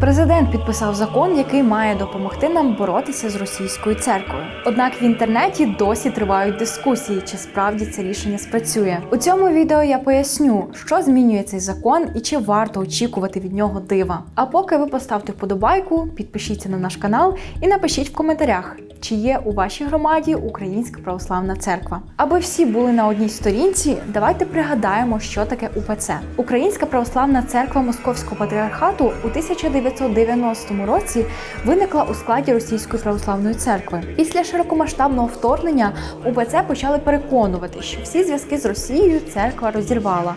Президент підписав закон, який має допомогти нам боротися з російською церквою. Однак в інтернеті досі тривають дискусії, чи справді це рішення спрацює. У цьому відео я поясню, що змінює цей закон і чи варто очікувати від нього дива. А поки ви поставте вподобайку, підпишіться на наш канал і напишіть в коментарях. Чи є у вашій громаді Українська православна церква? Аби всі були на одній сторінці, давайте пригадаємо, що таке УПЦ. Українська православна церква Московського патріархату у 1990 році виникла у складі Російської православної церкви. Після широкомасштабного вторгнення УПЦ почали переконувати, що всі зв'язки з Росією церква розірвала.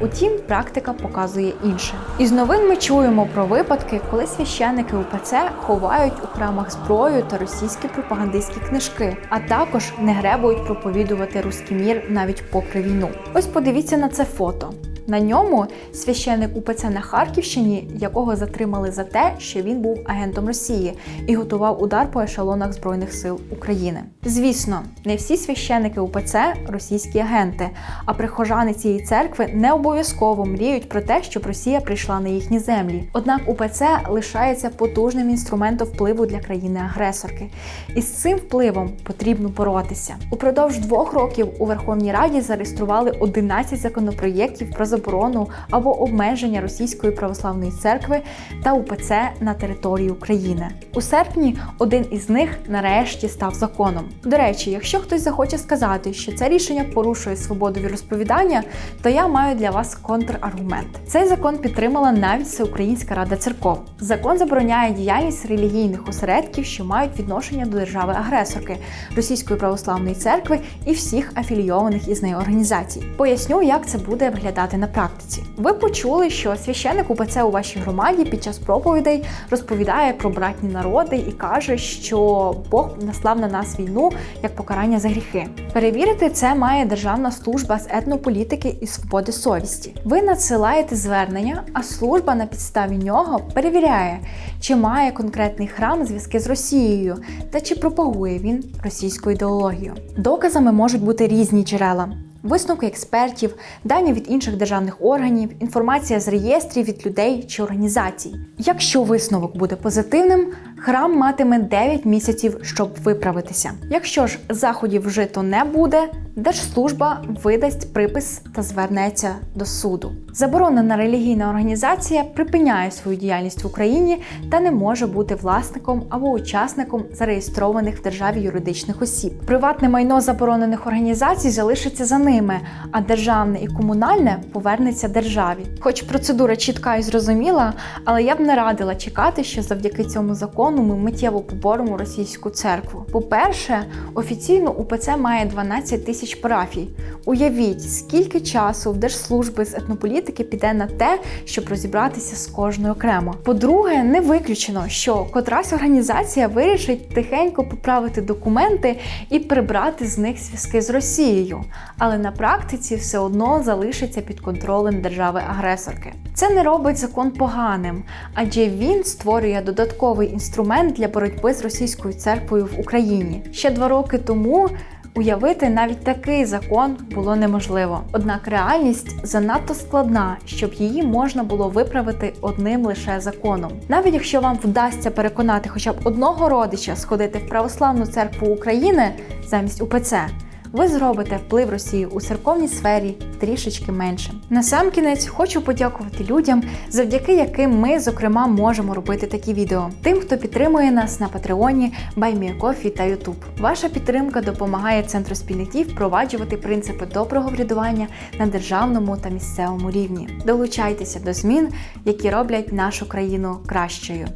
Утім, практика показує інше. Із новин ми чуємо про випадки, коли священники УПЦ ховають у храмах зброю та російські пропагандистські книжки, а також не гребують проповідувати руський мір навіть попри війну. Ось подивіться на це фото. На ньому священник УПЦ на Харківщині, якого затримали за те, що він був агентом Росії і готував удар по ешелонах Збройних сил України. Звісно, не всі священики УПЦ російські агенти, а прихожани цієї церкви не обов'язково мріють про те, щоб Росія прийшла на їхні землі. Однак УПЦ лишається потужним інструментом впливу для країни-агресорки, і з цим впливом потрібно боротися. Упродовж двох років у Верховній Раді зареєстрували 11 законопроєктів про заборону або обмеження Російської православної церкви та УПЦ на території України. У серпні один із них нарешті став законом. До речі, якщо хтось захоче сказати, що це рішення порушує свободу віросповідання, то я маю для вас контраргумент. Цей закон підтримала навіть Всеукраїнська рада церков. Закон забороняє діяльність релігійних осередків, що мають відношення до держави-агресорки Російської православної церкви і всіх афілійованих із нею організацій. Поясню, як це буде виглядати на практиці. Ви почули, що священник УПЦ у вашій громаді під час проповідей розповідає про братні народи і каже, що Бог наслав на нас війну як покарання за гріхи. Перевірити це має Державна служба з етнополітики і свободи совісті. Ви надсилаєте звернення, а служба на підставі нього перевіряє, чи має конкретний храм зв'язки з Росією та чи пропагує він російську ідеологію. Доказами можуть бути різні джерела. Висновки експертів, дані від інших державних органів, інформація з реєстрів від людей чи організацій. Якщо висновок буде позитивним, храм матиме 9 місяців, щоб виправитися. Якщо ж заходів вжито не буде, Держслужба видасть припис та звернеться до суду. Заборонена релігійна організація припиняє свою діяльність в Україні та не може бути власником або учасником зареєстрованих в державі юридичних осіб. Приватне майно заборонених організацій залишиться за ними, а державне і комунальне повернеться державі. Хоч процедура чітка і зрозуміла, але я б не радила чекати, що завдяки цьому закону ми миттєво поборемо російську церкву. По-перше, офіційно УПЦ має 12 тисяч парафій. Уявіть, скільки часу в держслужби з етнополітики піде на те, щоб розібратися з кожною окремо. По-друге, не виключено, що котрась організація вирішить тихенько поправити документи і прибрати з них зв'язки з Росією, але на практиці все одно залишиться під контролем держави-агресорки. Це не робить закон поганим, адже він створює додатковий інструмент для боротьби з російською церквою в Україні. Ще два роки тому. Уявити навіть такий закон було неможливо. Однак реальність занадто складна, щоб її можна було виправити одним лише законом. Навіть якщо вам вдасться переконати хоча б одного родича сходити в православну церкву України замість УПЦ, ви зробите вплив Росії у церковній сфері трішечки меншим. Насамкінець хочу подякувати людям, завдяки яким ми, зокрема, можемо робити такі відео. Тим, хто підтримує нас на Патреоні, Баймієкофі та Ютуб. Ваша підтримка допомагає центру спільних дій впроваджувати принципи доброго врядування на державному та місцевому рівні. Долучайтеся до змін, які роблять нашу країну кращою.